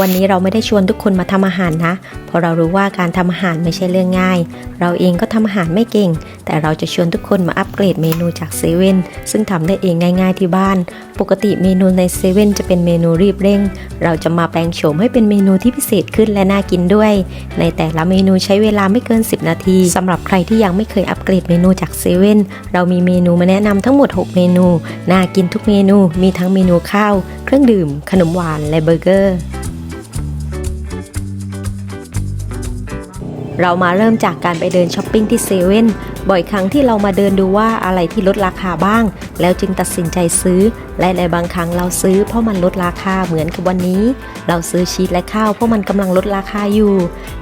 วันนี้เราไม่ได้ชวนทุกคนมาทำอาหารนะ เพราะเรารู้ว่าการทำอาหารไม่ใช่เรื่องง่าย เราเองก็ทำอาหารไม่เก่ง แต่เราจะชวนทุกคนมาอัปเกรดเมนูจากเซเว่นซึ่งทำได้เองง่าย ๆที่บ้าน ปกติเมนูในเซเว่นจะเป็นเมนูรีบเร่ง เราจะมาแปลงโฉมให้เป็นเมนูที่พิเศษขึ้นและน่ากินด้วย ในแต่ละเมนูใช้เวลาไม่เกิน 10 นาทีสำหรับใครที่ยังไม่เคยอัปเกรดเมนูจากเซเว่นเรามีเมนูมาแนะนำทั้งหมด 6 เมนู น่ากินทุกเมนู มีทั้งเมนูข้าว เครื่องดื่ม ขนมหวานและเบอร์เกอร์ เรามาเริ่มจากการไปเดินช้อปปิ้งที่เซเว่นบ่อยครั้งที่เรามาเดินดูว่าอะไรที่ลดราคาบ้าง แล้วจึงตัดสินใจซื้อและในบางครั้งเราซื้อเพราะมันลดราคาเหมือนกับวันนี้ เราซื้อชีสและข้าวเพราะมันกำลังลดราคาอยู่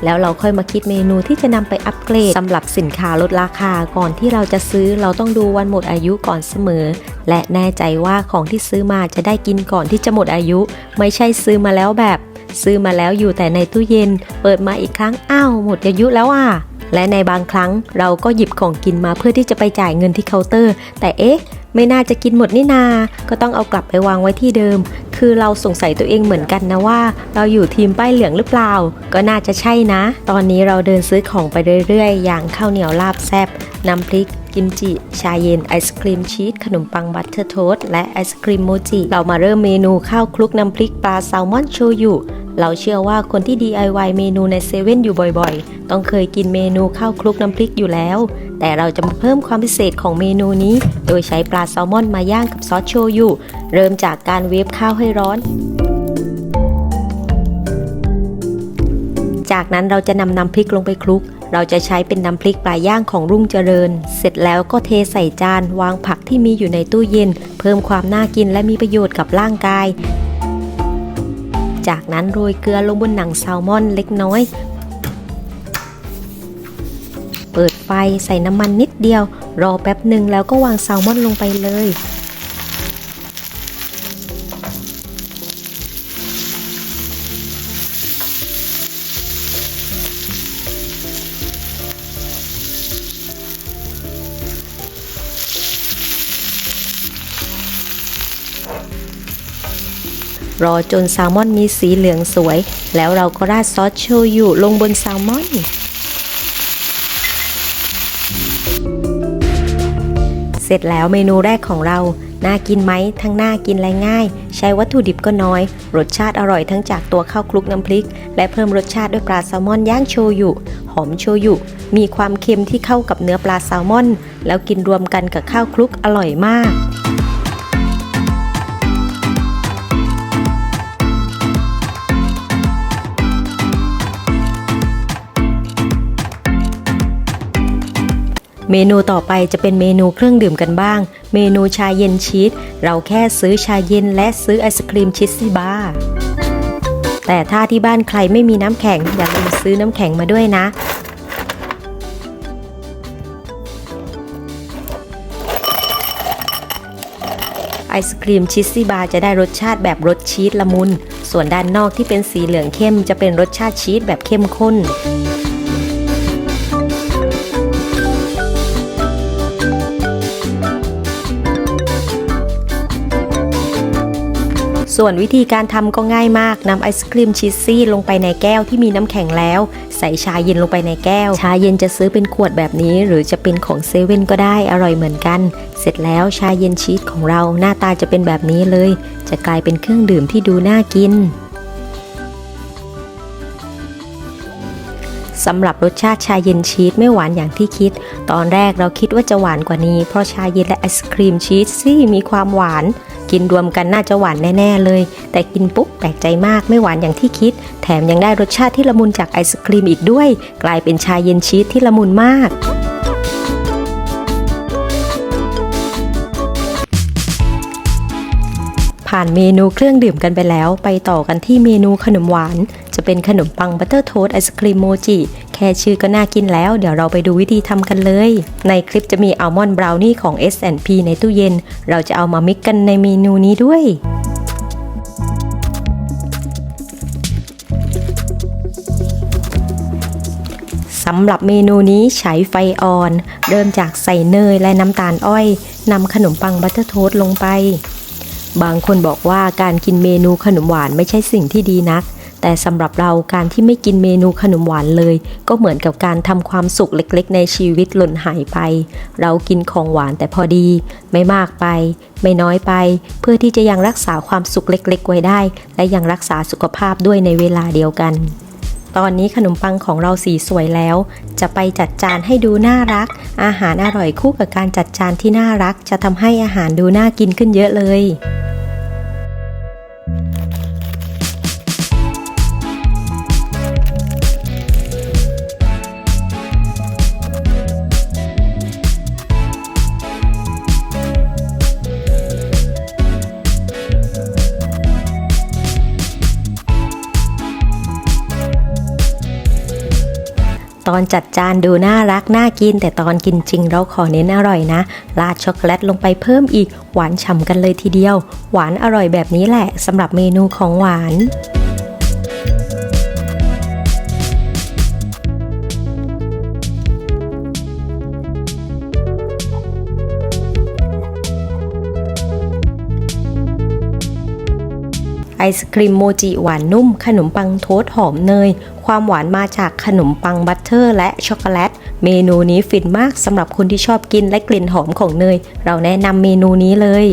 แล้วเราค่อยมาคิดเมนูที่จะนำไปอัปเกรดสำหรับสินค้าลดราคาก่อนที่เราจะซื้อเราต้องดูวันหมดอายุก่อนเสมอ และแน่ใจว่าของที่ซื้อมาจะได้กินก่อนที่จะหมดอายุ ไม่ใช่ซื้อมาแล้วแบบ ซื้อมาแล้วอยู่แต่ในตู้เย็น เปิดมาอีกครั้งอ้าวหมดอายุแล้วอะและในบางครั้งเราก็หยิบของกินมาเพื่อที่จะไปจ่ายเงินที่เคาน์เตอร์ แต่เอ๊ะ ไม่น่าจะกินหมดนี่นา ก็ต้องเอากลับไปวางไว้ที่เดิม คือเราสงสัยตัวเองเหมือนกันนะว่า เราอยู่ทีมป้ายเหลืองหรือเปล่า ก็น่าจะใช่นะ ตอนนี้เราเดินซื้อของไปเรื่อยๆ อย่างข้าวเหนียวลาบแซบน้ำพริก กิมจิ ชาเย็นไอศครีมชีสขนมปังบัตเตอร์โทสและไอศครีมโมจิ เรามาเริ่มเมนูข้าวคลุกน้ำพริกปลาแซลมอนโชยุเราเชื่อว่าคนที่ DIY เมนูในเซเว่นอยู่บ่อยๆ ต้องเคยกินเมนูข้าวคลุกน้ำพริกอยู่แล้ว แต่เราจะมาเพิ่มความพิเศษของเมนูนี้ โดยใช้ปลาแซลมอนมาย่างกับซอสโชยุ เริ่มจากการเวฟข้าวให้ร้อน จากนั้นเราจะนำน้ำพริกลงไปคลุก เราจะใช้เป็นน้ำพริกปลาย่างของรุ่งเจริญ เสร็จแล้วก็เทใส่จาน วางผักที่มีอยู่ในตู้เย็น เพิ่มความน่ากินและมีประโยชน์กับร่างกาย จากนั้นโรยเกลือลงบนหนังแซลมอนเล็กน้อย เปิดไฟใส่น้ำมันนิดเดียว รอแป๊บหนึ่งแล้วก็วางแซลมอนลงไปเลย รอจนแซลมอนมีสีเหลืองสวย แล้วเราก็ราดซอสโชยุลงบนแซลมอน เสร็จแล้วเมนูแรกของเรา น่ากินไหม ทั้งน่ากินและง่าย ใช้วัตถุดิบก็น้อย รสชาติอร่อยทั้งจากตัวข้าวคลุกน้ำพริก และเพิ่มรสชาติด้วยปลาแซลมอนย่างโชยุ หอมโชยุ มีความเค็มที่เข้ากับเนื้อปลาแซลมอน แล้วกินรวมกันกับข้าวคลุกอร่อยมาก เมนูต่อไปจะเป็นเมนูเครื่องดื่มกันบ้าง เมนูชาเย็นชีสเราแค่ซื้อชาเย็นและซื้อไอศครีมชีสซี่บาร์แต่ถ้าที่บ้านใครไม่มีน้ำแข็งอย่าลืมซื้อน้ำแข็งมาด้วยนะ ไอศครีมชีสซี่บาร์จะได้รสชาติแบบรสชีสละมุน ส่วนด้านนอกที่เป็นสีเหลืองเข้มจะเป็นรสชาติชีสแบบเข้มข้น ส่วนวิธีการทำก็ง่ายมากนำไอศครีมชีสซี่ลงไปในแก้วที่มีน้ำแข็งแล้ว ใส่ชาเย็นลงไปในแก้ว ชาเย็นจะซื้อเป็นขวดแบบนี้ หรือจะเป็นของเซเว่นก็ได้อร่อยเหมือนกัน เสร็จแล้วชาเย็นชีสของเราหน้าตาจะเป็นแบบนี้เลย จะกลายเป็นเครื่องดื่มที่ดูน่ากินสำหรับรสชาติชาเย็นชีสไม่หวานอย่างที่คิด ตอนแรกเราคิดว่าจะหวานกว่านี้ เพราะชาเย็นและไอศครีมชีสซี่มีความหวาน กินรวมกันน่าจะหวานแน่ ๆ เลย แต่กินปุ๊บแปลกใจมากไม่หวานอย่างที่คิด แถมยังได้รสชาติที่ละมุนจากไอศครีมอีกด้วย กลายเป็นชาเย็นชีสที่ละมุนมาก ผ่านเมนูเครื่องดื่มกันไปแล้ว ไปต่อกันที่เมนูขนมหวาน จะเป็นขนมปังบัตเตอร์โทสไอศครีมโมจิ แค่ชื่อก็น่ากินแล้ว เดี๋ยวเราไปดูวิธีทำกันเลย ในคลิปจะมีอัลมอนด์บราวนี่ของ S&P ในตู้เย็น เราจะเอามามิกกันในเมนูนี้ด้วยสำหรับเมนูนี้ใช้ไฟอ่อน เริ่มจากใส่เนยและน้ำตาลอ้อยนำขนมปังบัตเตอร์โทสลงไป บางคนบอกว่าการกินเมนูขนมหวานไม่ใช่สิ่งที่ดีนัก แต่สำหรับเราการที่ไม่กินเมนูขนมหวานเลย ก็เหมือนกับการทำความสุขเล็กๆ ในชีวิตหล่นหายไป เรากินของหวานแต่พอดี ไม่มากไป ไม่น้อยไป เพื่อที่จะยังรักษาความสุขเล็ก ๆ ไว้ได้ และยังรักษาสุขภาพด้วยในเวลาเดียวกัน ตอนนี้ขนมปังของเราสีสวยแล้ว จะไปจัดจานให้ดูน่ารัก อาหารอร่อยคู่กับการจัดจานที่น่ารัก จะทำให้อาหารดูน่ากินขึ้นเยอะเลย ตอนจัดจานดูน่ารักน่ากิน แต่ตอนกินจริงเราขอเน้นอร่อยนะ ราดช็อกโกแลตลงไปเพิ่มอีกหวานฉ่ำกันเลยทีเดียว หวานอร่อยแบบนี้แหละสำหรับเมนูของหวานไอศครีมโมจิหวานนุ่ม ขนมปังโทสหอมเนย ความหวานมาจากขนมปังบัตเตอร์ และช็อกโกแลต เมนูนี้ฟินมากสำหรับคนที่ชอบกินและกลิ่นหอมของเนย เราแนะนำเมนูนี้เลย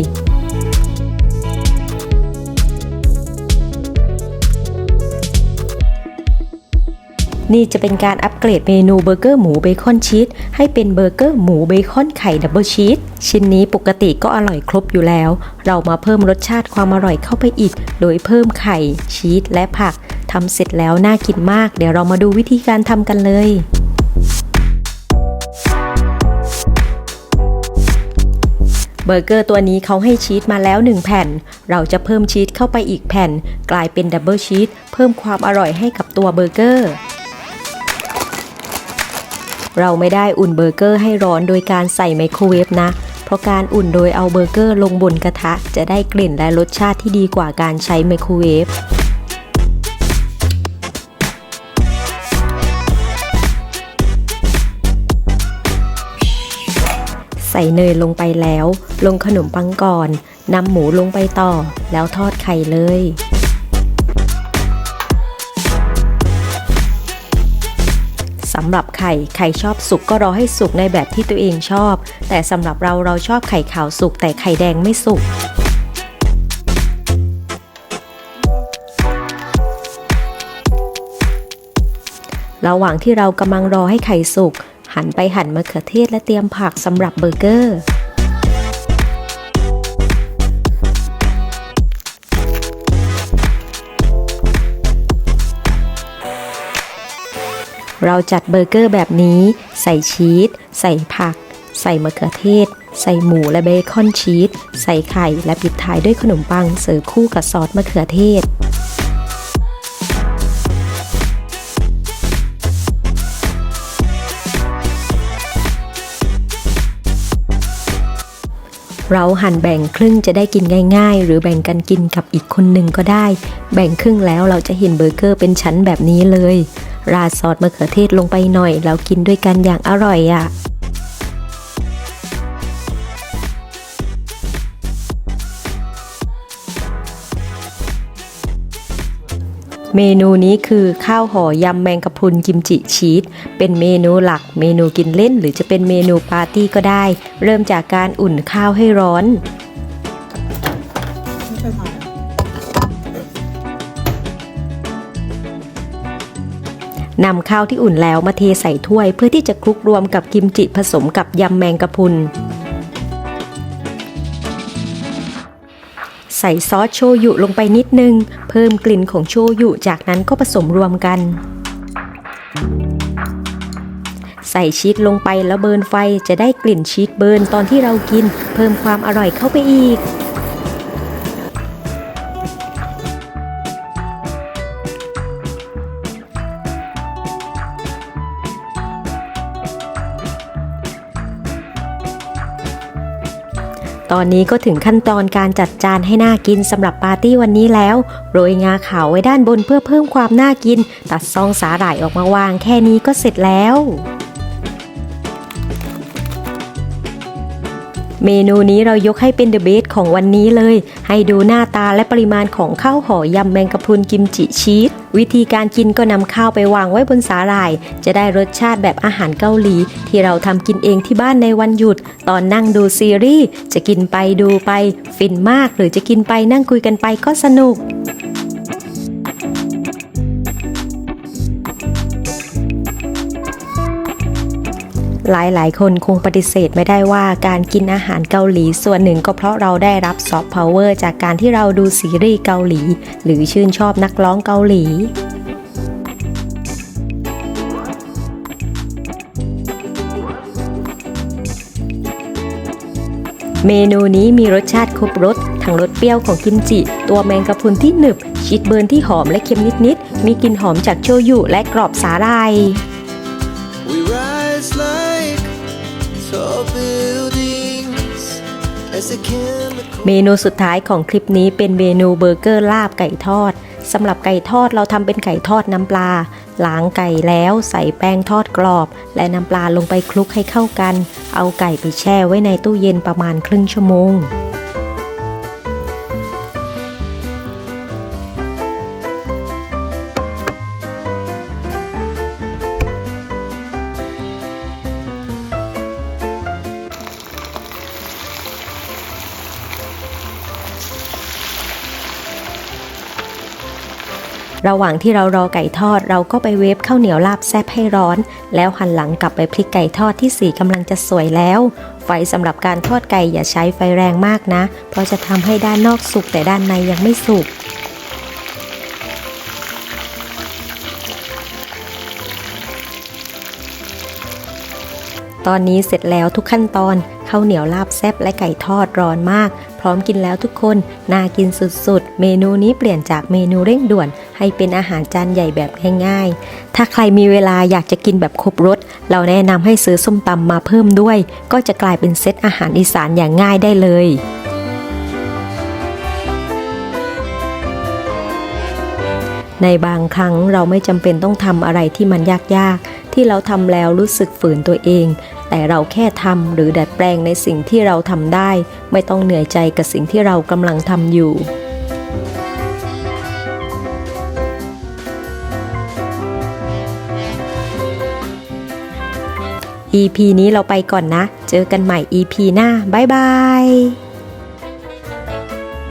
นี่จะเป็นการอัปเกรดเมนูเบอร์เกอร์หมูเบคอนชีสให้เป็นเบอร์เกอร์หมูเบคอนไข่ดับเบิลชีสชิ้นนี้ปกติก็อร่อยครบอยู่แล้ว เรามาเพิ่มรสชาติความอร่อยเข้าไปอีก โดยเพิ่มไข่ชีสและผัก ทำเสร็จแล้วน่ากินมาก เดี๋ยวเรามาดูวิธีการทำกันเลยเบอร์เกอร์ตัวนี้เขาให้ชีสมาแล้ว 1 แผ่น เราจะเพิ่มชีสเข้าไปอีกแผ่น กลายเป็นดับเบิลชีสเพิ่มความอร่อยให้กับตัวเบอร์เกอร์ เราไม่ได้อุ่นเบอร์เกอร์ให้ร้อนโดยการใส่ไมโครเวฟนะ เพราะการอุ่นโดยเอาเบอร์เกอร์ลงบนกระทะ จะได้กลิ่นและรสชาติที่ดีกว่าการใช้ไมโครเวฟ ใส่เนยลงไปแล้ว ลงขนมปังก่อนนำหมูลงไปต่อ แล้วทอดไข่เลยสำหรับไข่ไข่ชอบสุกก็รอให้สุกในแบบที่ตัวเองชอบ แต่สำหรับเราเราชอบไข่ขาวสุกแต่ไข่แดงไม่สุกระหว่างที่เรากำลังรอให้ไข่สุก หันไปหั่นมะเขือเทศและเตรียมผักสำหรับเบอร์เกอร์เราจัดเบอร์เกอร์แบบนี้ ใส่ชีสใส่ผัก ใส่มะเขือเทศ ใส่หมูและเบคอนชีสใส่ไข่และปิดท้ายด้วยขนมปังเสิร์ฟคู่กับซอสมะเขือเทศ เราหั่นแบ่งครึ่งจะได้กินง่ายๆ หรือแบ่งกันกินกับอีกคนหนึ่งก็ได้ แบ่งครึ่งแล้วเราจะเห็นเบอร์เกอร์เป็นชั้นแบบนี้เลย ราดซอสมะเขือเทศลงไปหน่อยเรากินด้วยกันอย่างอร่อยอะ่ะ เมนูนี้คือข้าวห่อยำแมงกะพรุนกิมจิชีสเป็นเมนูหลักเมนูกินเล่น หรือจะเป็นเมนูปาร์ตี้ก็ได้ เริ่มจากการอุ่นข้าวให้ร้อนนำข้าวที่อุ่นแล้วมาเทใส่ถ้วย เพื่อที่จะคลุกรวมกับกิมจิผสมกับยำแมงกะพรุน ใส่ซอสโชยุลงไปนิดนึง เพิ่มกลิ่นของโชยุ จากนั้นก็ผสมรวมกัน ใส่ชีสลงไปแล้วเบิร์นไฟจะได้กลิ่นชีสเบิร์นตอนที่เรากิน เพิ่มความอร่อยเข้าไปอีก ตอนนี้ก็ถึงขั้นตอนการจัดจานให้น่ากินสำหรับปาร์ตี้วันนี้แล้ว โรยงาขาวไว้ด้านบนเพื่อเพิ่มความน่ากิน ตัดซองสาหร่ายออกมาวางแค่นี้ก็เสร็จแล้ว เมนูนี้เรายกให้เป็นเดอะเบสของวันนี้เลย ให้ดูหน้าตาและปริมาณของข้าวห่อยำแมงกะพรุนกิมจิชีสวิธีการกินก็นำข้าวไปวางไว้บนสาหร่าย จะได้รสชาติแบบอาหารเกาหลี ที่เราทำกินเองที่บ้านในวันหยุด ตอนนั่งดูซีรีส์จะกินไปดูไป ฟินมากหรือจะกินไปนั่งคุยกันไปก็สนุก หลายๆ คนคงปฏิเสธไม่ได้ว่าการกินอาหารเกาหลีส่วนหนึ่งก็เพราะเราได้รับซอฟต์พาวเวอร์จากการที่เราดูซีรีส์เกาหลี หรือชื่นชอบนักร้องเกาหลีเมนูนี้มีรสชาติครบรส ทั้งรสเปรี้ยวของกิมจิ ตัวแมงกะพรุนที่หนึบ ชีสเบิร์นที่หอมและเค็มนิด ๆ มีกลิ่นหอมจากโชยุและกรอบสาหร่าย เมนูสุดท้ายของคลิปนี้เป็นเมนูเบอร์เกอร์ลาบไก่ทอดสำหรับไก่ทอดเราทำเป็นไก่ทอดน้ำปลา ล้างไก่แล้วใส่แป้งทอดกรอบ และน้ำปลาลงไปคลุกให้เข้ากัน เอาไก่ไปแช่ไว้ในตู้เย็นประมาณครึ่งชั่วโมง ระหว่างที่เรารอไก่ทอด เราก็ไปเวฟข้าวเหนียวลาบแซบให้ร้อน แล้วหันหลังกลับไปพลิกไก่ทอดที่สีกำลังจะสวยแล้ว ไฟสำหรับการทอดไก่อย่าใช้ไฟแรงมากนะ เพราะจะทำให้ด้านนอกสุกแต่ด้านในยังไม่สุกตอนนี้เสร็จแล้วทุกขั้นตอน ข้าวเหนียวลาบแซบและไก่ทอดร้อนมาก พร้อมกินแล้วทุกคน น่ากินสุดๆ เมนูนี้เปลี่ยนจากเมนูเร่งด่วน ให้เป็นอาหารจานใหญ่แบบง่ายๆ ถ้าใครมีเวลาอยากจะกินแบบครบรส เราแนะนำให้ซื้อส้มตำมาเพิ่มด้วย ก็จะกลายเป็นเซตอาหารอีสานอย่างง่ายได้เลยในบางครั้งเราไม่จำเป็นต้องทำอะไรที่มันยากๆ ที่เราทำแล้วรู้สึกฝืนตัวเอง แต่เราแค่ทำหรือดัดแปลงในสิ่งที่เราทำได้ ไม่ต้องเหนื่อยใจกับสิ่งที่เรากำลังทำอยู่ EP นี้เราไปก่อนนะ เจอกันใหม่ EP หน้า บ๊ายบาย